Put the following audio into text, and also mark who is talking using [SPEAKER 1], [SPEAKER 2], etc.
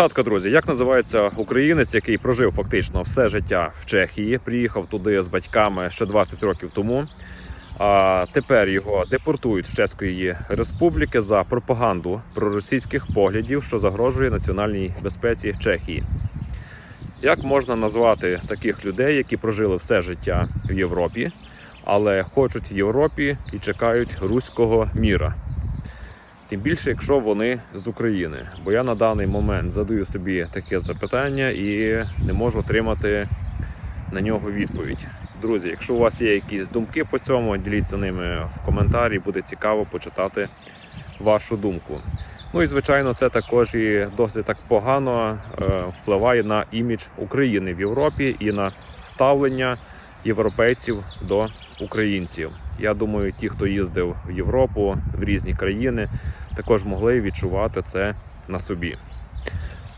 [SPEAKER 1] Гадка, друзі, як називається українець, який прожив фактично все життя в Чехії, приїхав туди з батьками ще 20 років тому. А тепер його депортують з Чеської Республіки за пропаганду проросійських поглядів, що загрожує національній безпеці Чехії. Як можна назвати таких людей, які прожили все життя в Європі, але хочуть в Європі і чекають руського міра? Тим більше, якщо вони з України. Бо я на даний момент задаю собі таке запитання і не можу отримати на нього відповідь. Друзі, якщо у вас є якісь думки по цьому, діліться ними в коментарі, буде цікаво почитати вашу думку. Ну і звичайно, це також і досить так погано е, впливає на імідж України в Європі і на ставлення європейців до українців. Я думаю, ті, хто їздив в Європу в різні країни, також могли відчувати це на собі.